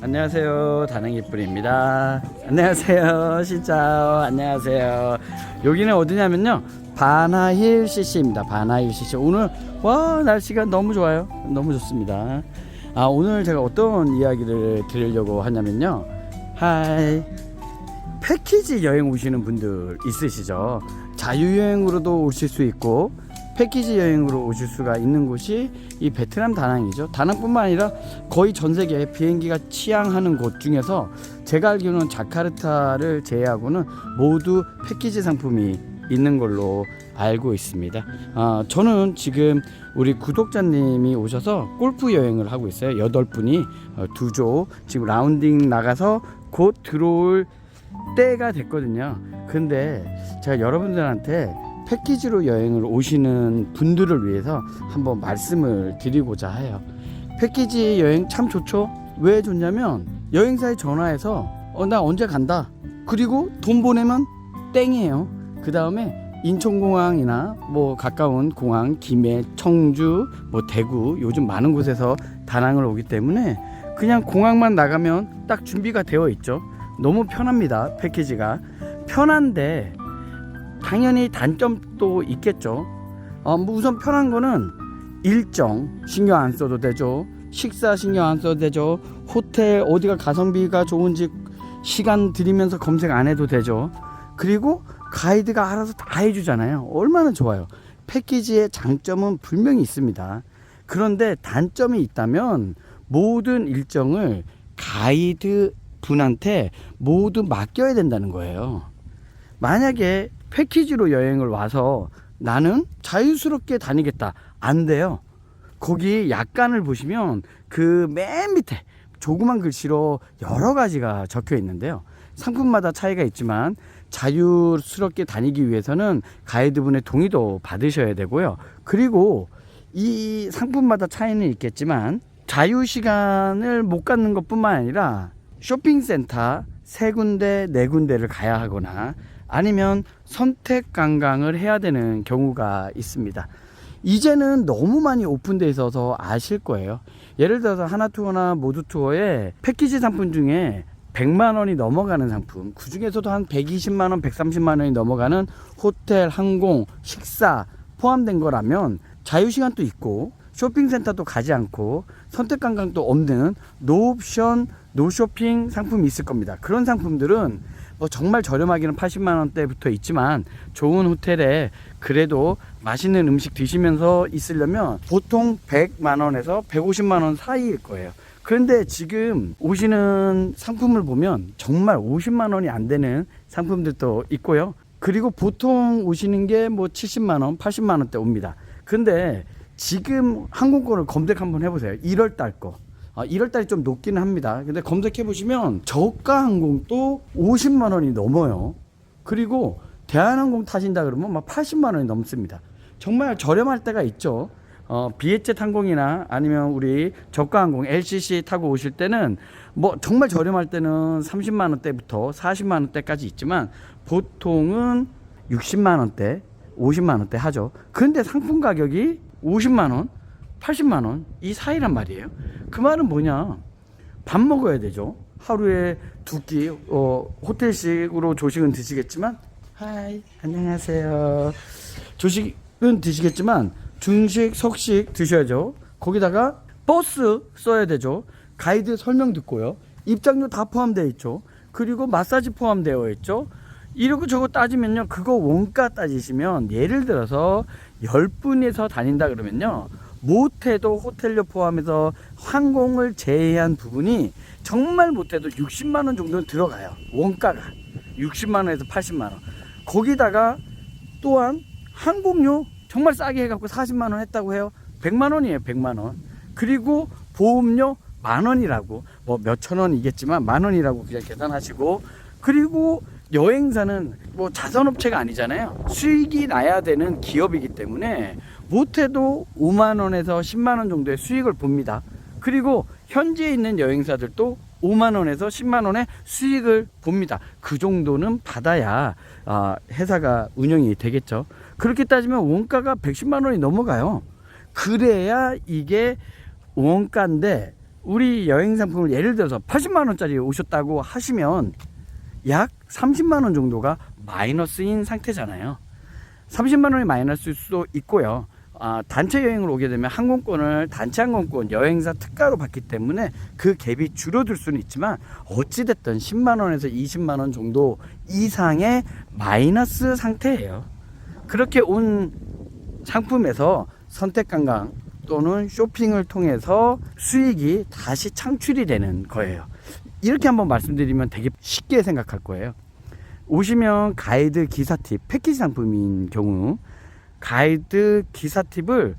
안녕하세요. 다능이뿌리입니다. 안녕하세요. 진짜 안녕하세요. 여기는 어디냐면요. 바나힐 CC입니다. 바나힐 CC 오늘 와 날씨가 너무 좋아요. 너무 좋습니다. 아 오늘 제가 어떤 이야기를 드리려고 하냐면요. 하이. 패키지 여행 오시는 분들 있으시죠? 자유여행으로도 오실 수 있고 패키지 여행으로 오실 수가 있는 곳이 이 베트남 다낭이죠. 다낭뿐만 아니라 거의 전 세계 비행기가 취항하는 곳 중에서 제가 알기로는 자카르타를 제외하고는 모두 패키지 상품이 있는 걸로 알고 있습니다. 아, 저는 지금 우리 구독자님이 오셔서 골프 여행을 하고 있어요. 여덟 분이 어, 두조 지금 라운딩 나가서 곧 들어올 때가 됐거든요. 근데 제가 여러분들한테 패키지로 여행을 오시는 분들을 위해서 한번 말씀을 드리고자 해요. 패키지 여행 참 좋죠? 왜 좋냐면 여행사에 전화해서 어, 나 언제 간다. 그리고 돈 보내면 땡이에요. 그 다음에 인천공항이나 뭐 가까운 공항, 김해, 청주, 뭐 대구 요즘 많은 곳에서 다낭을 오기 때문에 그냥 공항만 나가면 딱 준비가 되어 있죠. 너무 편합니다. 패키지가 편한데 당연히 단점도 있겠죠. 어, 뭐 우선 편한 거는 일정 신경 안 써도 되죠. 식사 신경 안 써도 되죠. 호텔 어디가 가성비가 좋은지 시간 들이면서 검색 안 해도 되죠. 그리고 가이드가 알아서 다 해주잖아요. 얼마나 좋아요. 패키지의 장점은 분명히 있습니다. 그런데 단점이 있다면 모든 일정을 가이드 분한테 모두 맡겨야 된다는 거예요. 만약에 패키지로 여행을 와서 나는 자유스럽게 다니겠다. 안 돼요. 거기 약관을 보시면 그 맨 밑에 조그만 글씨로 여러 가지가 적혀 있는데요. 상품마다 차이가 있지만 자유스럽게 다니기 위해서는 가이드분의 동의도 받으셔야 되고요. 그리고 이 상품마다 차이는 있겠지만 자유 시간을 못 갖는 것뿐만 아니라 쇼핑센터 세 군데 네 군데를 가야 하거나 아니면 선택 관광을 해야 되는 경우가 있습니다. 이제는 너무 많이 오픈돼 있어서 아실 거예요. 예를 들어서 하나투어나 모두투어에 패키지 상품 중에 100만 원이 넘어가는 상품, 그 중에서도 한 120만 원, 130만 원이 넘어가는 호텔, 항공, 식사 포함된 거라면 자유시간도 있고 쇼핑센터도 가지 않고 선택 관광도 없는 노옵션, 노쇼핑 상품이 있을 겁니다. 그런 상품들은 뭐 정말 저렴하기는 80만 원대부터 있지만 좋은 호텔에 그래도 맛있는 음식 드시면서 있으려면 보통 100만 원에서 150만 원 사이일 거예요. 그런데 지금 오시는 상품을 보면 정말 50만 원이 안 되는 상품들도 있고요. 그리고 보통 오시는 게 뭐 70만 원, 80만 원대 옵니다. 근데 지금 항공권을 검색 한번 해보세요. 1월 달 거. 아, 1월 달이 좀 높기는 합니다. 근데 검색해 보시면 저가 항공도 50만 원이 넘어요. 그리고 대한항공 타신다 그러면 막 80만 원이 넘습니다. 정말 저렴할 때가 있죠. 어, 비에젯 항공이나 아니면 우리 저가 항공 LCC 타고 오실 때는 뭐 정말 저렴할 때는 30만 원대부터 40만 원대까지 있지만 보통은 60만 원대, 50만 원대 하죠. 그런데 상품 가격이 50만 원, 80만 원 이 사이란 말이에요. 그 말은 뭐냐? 밥 먹어야 되죠. 하루에 두 끼, 어, 호텔식으로 조식은 드시겠지만, 하이, 안녕하세요. 조식은 드시겠지만, 중식, 석식 드셔야죠. 거기다가 버스 써야 되죠. 가이드 설명 듣고요. 입장료 다 포함되어 있죠. 그리고 마사지 포함되어 있죠. 이러고 저거 따지면요. 그거 원가 따지시면 예를 들어서 10분에서 다닌다 그러면요. 못해도 호텔료 포함해서 항공을 제외한 부분이 정말 못해도 60만 원 정도는 들어가요. 원가가 60만 원에서 80만 원. 거기다가 또한 항공료 정말 싸게 해갖고 40만 원 했다고 해요. 100만 원이에요. 100만 원. 그리고 보험료 만 원이라고 뭐 몇천 원이겠지만 만 원이라고 그냥 계산하시고 그리고 여행사는 뭐 자선업체가 아니잖아요. 수익이 나야 되는 기업이기 때문에 못해도 5만 원에서 10만 원 정도의 수익을 봅니다. 그리고 현지에 있는 여행사들도 5만 원에서 10만 원의 수익을 봅니다. 그 정도는 받아야 아, 회사가 운영이 되겠죠. 그렇게 따지면 원가가 110만 원이 넘어가요. 그래야 이게 원가인데 우리 여행 상품을 예를 들어서 80만 원짜리 오셨다고 하시면 약 30만 원 정도가 마이너스인 상태잖아요. 30만 원이 마이너스일 수도 있고요. 아, 단체 여행을 오게 되면 항공권을 단체 항공권 여행사 특가로 받기 때문에 그 갭이 줄어들 수는 있지만 어찌됐든 10만 원에서 20만 원 정도 이상의 마이너스 상태예요. 그렇게 온 상품에서 선택 관광 또는 쇼핑을 통해서 수익이 다시 창출이 되는 거예요. 이렇게 한번 말씀드리면 되게 쉽게 생각할 거예요. 오시면 가이드 기사 팁, 패키지 상품인 경우 가이드 기사 팁을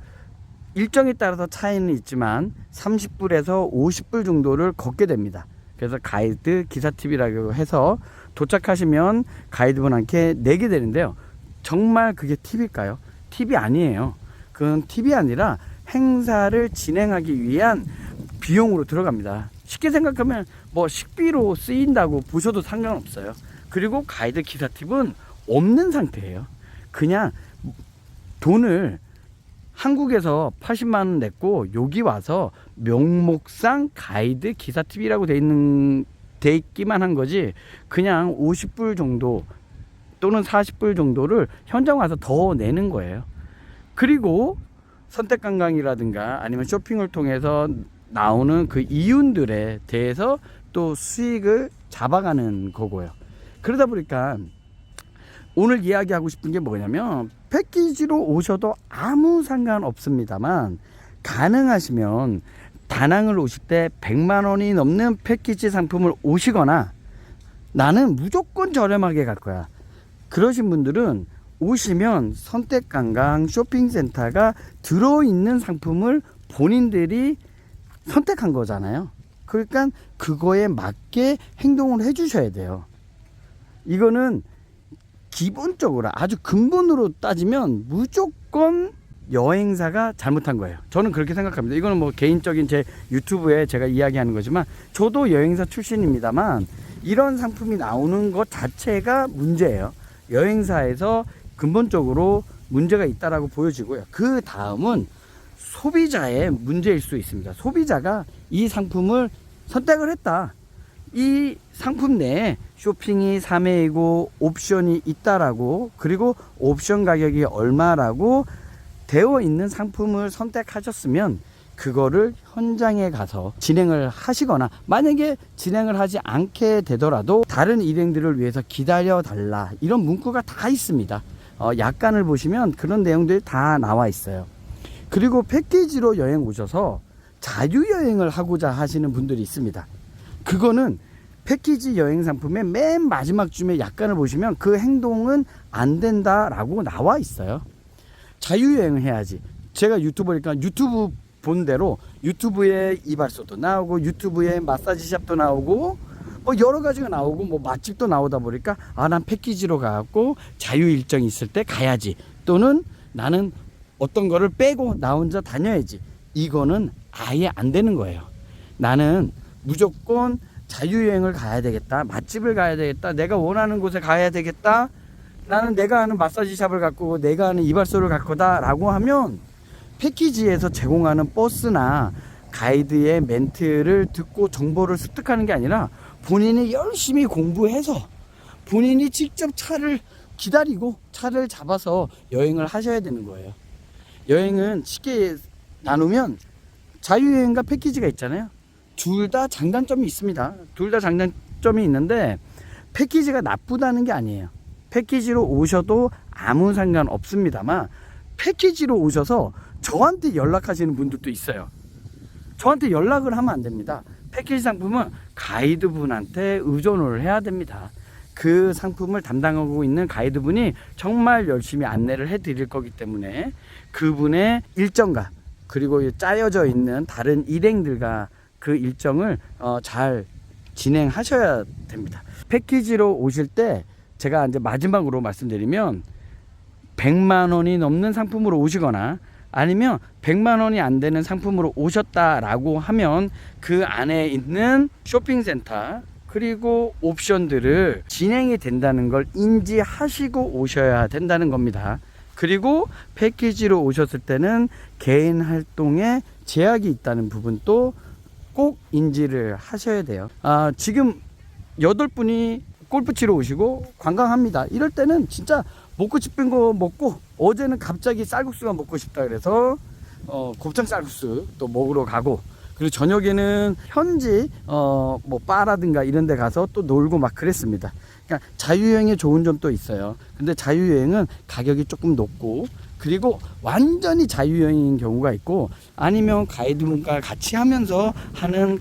일정에 따라서 차이는 있지만 30불에서 50불 정도를 걷게 됩니다. 그래서 가이드 기사 팁이라고 해서 도착하시면 가이드분한테 내게 되는데요. 정말 그게 팁일까요? 팁이 아니에요. 그건 팁이 아니라 행사를 진행하기 위한 비용으로 들어갑니다. 쉽게 생각하면 뭐 식비로 쓰인다고 보셔도 상관없어요. 그리고 가이드 기사 팁은 없는 상태예요. 그냥 돈을 한국에서 80만 원 냈고 여기 와서 명목상 가이드 기사 팁이라고 돼 있는 돼 있기만 한 거지 그냥 50불 정도 또는 40불 정도를 현장 와서 더 내는 거예요. 그리고 선택 관광이라든가 아니면 쇼핑을 통해서 나오는 그 이윤들에 대해서 또 수익을 잡아가는 거고요. 그러다 보니까 오늘 이야기하고 싶은 게 뭐냐면 패키지로 오셔도 아무 상관 없습니다만 가능하시면 다낭을 오실 때 100만 원이 넘는 패키지 상품을 오시거나 나는 무조건 저렴하게 갈 거야. 그러신 분들은 오시면 선택 관광 쇼핑센터가 들어있는 상품을 본인들이 선택한 거잖아요. 그러니까 그거에 맞게 행동을 해 주셔야 돼요. 이거는 기본적으로 아주 근본으로 따지면 무조건 여행사가 잘못한 거예요. 저는 그렇게 생각합니다. 이거는 뭐 개인적인 제 유튜브에 제가 이야기하는 거지만 저도 여행사 출신입니다만 이런 상품이 나오는 것 자체가 문제예요. 여행사에서 근본적으로 문제가 있다라고 보여지고요. 그 다음은 소비자의 문제일 수 있습니다. 소비자가 이 상품을 선택을 했다. 이 상품 내에 쇼핑이 3회이고 옵션이 있다라고 그리고 옵션 가격이 얼마라고 되어 있는 상품을 선택하셨으면 그거를 현장에 가서 진행을 하시거나 만약에 진행을 하지 않게 되더라도 다른 일행들을 위해서 기다려 달라 이런 문구가 다 있습니다. 어, 약관을 보시면 그런 내용들이 다 나와 있어요. 그리고 패키지로 여행 오셔서 자유여행을 하고자 하시는 분들이 있습니다. 그거는 패키지 여행 상품의 맨 마지막 쯤에 약관을 보시면 그 행동은 안 된다라고 나와 있어요. 자유여행을 해야지. 제가 유튜버니까 유튜브 본 대로 유튜브에 이발소도 나오고 유튜브에 마사지샵도 나오고 뭐 여러 가지가 나오고 뭐 맛집도 나오다 보니까 아 난 패키지로 가갖고 자유 일정이 있을 때 가야지 또는 나는 어떤 거를 빼고 나 혼자 다녀야지 이거는 아예 안 되는 거예요 나는 무조건 자유여행을 가야 되겠다 맛집을 가야 되겠다 내가 원하는 곳에 가야 되겠다 나는 내가 하는 마사지 샵을 갖고 내가 하는 이발소를 갈 거다 라고 하면 패키지에서 제공하는 버스나 가이드의 멘트를 듣고 정보를 습득하는 게 아니라 본인이 열심히 공부해서 본인이 직접 차를 기다리고 차를 잡아서 여행을 하셔야 되는 거예요. 여행은 쉽게 나누면 자유여행과 패키지가 있잖아요. 둘 다 장단점이 있습니다. 둘 다 장단점이 있는데 패키지가 나쁘다는 게 아니에요. 패키지로 오셔도 아무 상관 없습니다만 패키지로 오셔서 저한테 연락하시는 분들도 있어요. 저한테 연락을 하면 안 됩니다. 패키지 상품은 가이드분한테 의존을 해야 됩니다. 그 상품을 담당하고 있는 가이드분이 정말 열심히 안내를 해 드릴 거기 때문에 그분의 일정과 그리고 짜여져 있는 다른 일행들과 그 일정을 어, 잘 진행하셔야 됩니다. 패키지로 오실 때 제가 이제 마지막으로 말씀드리면 100만 원이 넘는 상품으로 오시거나 아니면 100만 원이 안 되는 상품으로 오셨다라고 하면 그 안에 있는 쇼핑센터 그리고 옵션들을 진행이 된다는 걸 인지하시고 오셔야 된다는 겁니다. 그리고 패키지로 오셨을 때는 개인 활동에 제약이 있다는 부분도 꼭 인지를 하셔야 돼요. 아, 지금 여덟 분이 골프 치러 오시고 관광합니다. 이럴 때는 진짜 먹고 싶은 거 먹고 어제는 갑자기 쌀국수가 먹고 싶다 그래서 어, 곱창 쌀국수 또 먹으러 가고 그리고 저녁에는 현지 어, 뭐 바라든가 이런 데 가서 또 놀고 막 그랬습니다. 그러니까 자유여행에 좋은 점도 있어요. 근데 자유여행은 가격이 조금 높고 그리고 완전히 자유여행인 경우가 있고 아니면 가이드분과 같이 하면서 하는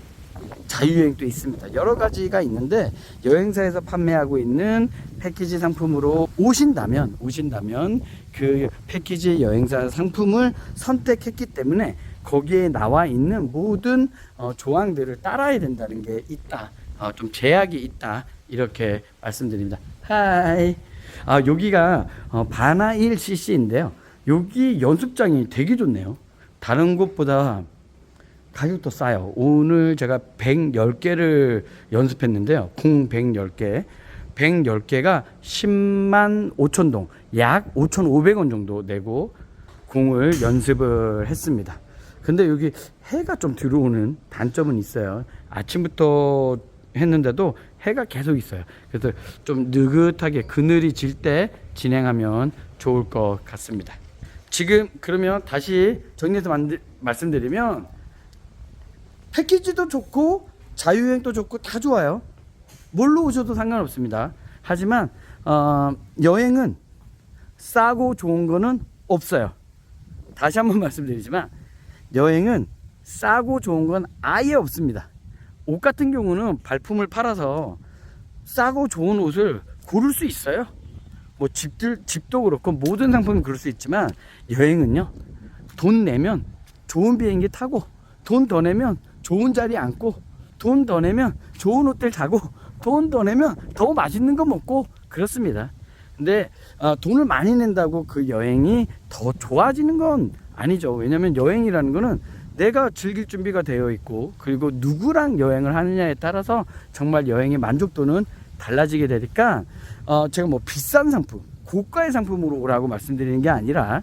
자유여행도 있습니다. 여러 가지가 있는데 여행사에서 판매하고 있는 패키지 상품으로 오신다면 오신다면 그 패키지 여행사 상품을 선택했기 때문에 거기에 나와 있는 모든 어, 조항들을 따라야 된다는 게 있다. 어, 좀 제약이 있다. 이렇게 말씀드립니다. 하이. 아, 여기가 어, 바나 1cc인데요. 여기 연습장이 되게 좋네요. 다른 곳보다 가격도 싸요. 오늘 제가 110개를 연습했는데요. 공 110개. 110개가 10만 5천 동, 약 5,500원 정도 내고 공을 연습을 했습니다. 근데 여기 해가 좀 들어오는 단점은 있어요. 아침부터 했는데도 해가 계속 있어요. 그래서 좀 느긋하게 그늘이 질 때 진행하면 좋을 것 같습니다. 지금 그러면 다시 정리해서 만들, 말씀드리면 패키지도 좋고 자유여행도 좋고 다 좋아요. 뭘로 오셔도 상관없습니다. 하지만 어, 여행은 싸고 좋은 거는 없어요. 다시 한번 말씀드리지만 여행은 싸고 좋은 건 아예 없습니다. 옷 같은 경우는 발품을 팔아서 싸고 좋은 옷을 고를 수 있어요. 뭐 집들 집도 그렇고 모든 상품은 그럴 수 있지만 여행은요 돈 내면 좋은 비행기 타고 돈 더 내면 좋은 자리 앉고 돈 더 내면 좋은 호텔 자고 돈 더 내면 더 맛있는 거 먹고 그렇습니다. 근데 아, 돈을 많이 낸다고 그 여행이 더 좋아지는 건 아니죠. 왜냐하면 여행이라는 거는 내가 즐길 준비가 되어 있고 그리고 누구랑 여행을 하느냐에 따라서 정말 여행의 만족도는 달라지게 되니까 어, 제가 뭐 비싼 상품, 고가의 상품으로 오라고 말씀드리는 게 아니라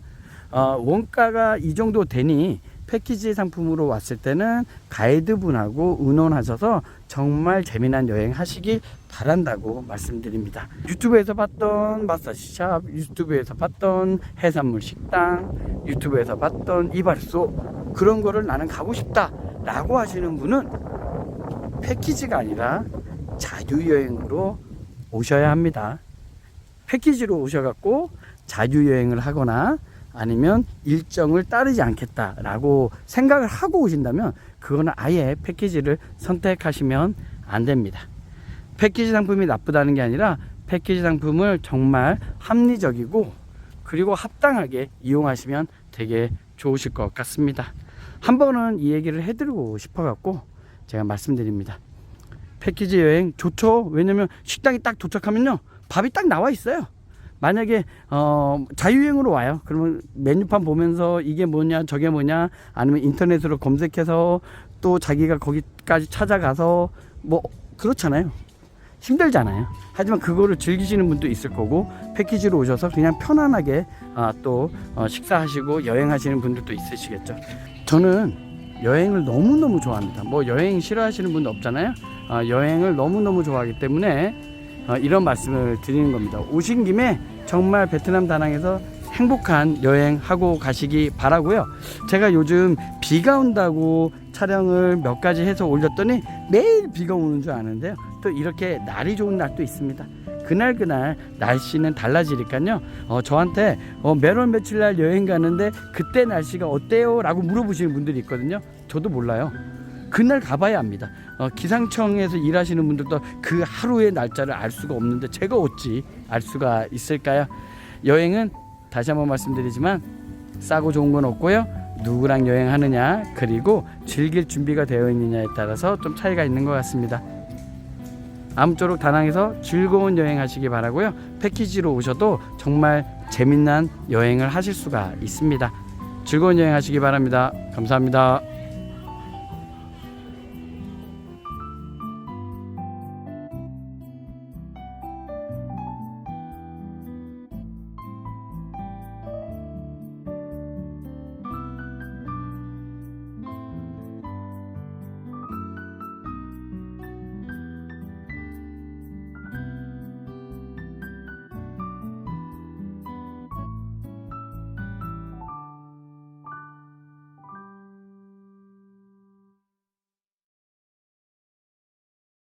어, 원가가 이 정도 되니 패키지 상품으로 왔을 때는 가이드분하고 의논하셔서 정말 재미난 여행 하시길 바란다고 말씀드립니다. 유튜브에서 봤던 마사지샵, 유튜브에서 봤던 해산물 식당, 유튜브에서 봤던 이발소 그런 거를 나는 가고 싶다 라고 하시는 분은 패키지가 아니라 자유여행으로 오셔야 합니다. 패키지로 오셔갖고 자유여행을 하거나 아니면 일정을 따르지 않겠다라고 생각을 하고 오신다면 그거는 아예 패키지를 선택하시면 안 됩니다. 패키지 상품이 나쁘다는 게 아니라 패키지 상품을 정말 합리적이고 그리고 합당하게 이용하시면 되게 좋으실 것 같습니다. 한 번은 이 얘기를 해드리고 싶어갖고 제가 말씀드립니다. 패키지 여행 좋죠. 왜냐면 식당이 딱 도착하면요. 밥이 딱 나와 있어요. 만약에 어, 자유여행으로 와요. 그러면 메뉴판 보면서 이게 뭐냐 저게 뭐냐 아니면 인터넷으로 검색해서 또 자기가 거기까지 찾아가서 뭐 그렇잖아요. 힘들잖아요. 하지만 그거를 즐기시는 분도 있을 거고 패키지로 오셔서 그냥 편안하게 아, 또 어, 식사하시고 여행하시는 분들도 있으시겠죠. 저는 여행을 너무 너무 좋아합니다. 뭐 여행 싫어하시는 분도 없잖아요. 아, 여행을 너무 너무 좋아하기 때문에 어, 이런 말씀을 드리는 겁니다. 오신 김에 정말 베트남 다낭에서 행복한 여행 하고 가시기 바라고요. 제가 요즘 비가 온다고 촬영을 몇 가지 해서 올렸더니 매일 비가 오는 줄 아는데요. 또 이렇게 날이 좋은 날도 있습니다. 그날 그날 날씨는 달라지니까요. 어, 저한테 어, 매월 며칠 날 여행 가는데 그때 날씨가 어때요?라고 물어보시는 분들이 있거든요. 저도 몰라요. 그날 가봐야 합니다. 어, 기상청에서 일하시는 분들도 그 하루의 날짜를 알 수가 없는데 제가 어찌 알 수가 있을까요? 여행은 다시 한번 말씀드리지만 싸고 좋은 건 없고요. 누구랑 여행하느냐 그리고 즐길 준비가 되어 있느냐에 따라서 좀 차이가 있는 것 같습니다. 아무쪼록 다낭에서 즐거운 여행 하시기 바라고요. 패키지로 오셔도 정말 재미난 여행을 하실 수가 있습니다. 즐거운 여행 하시기 바랍니다. 감사합니다.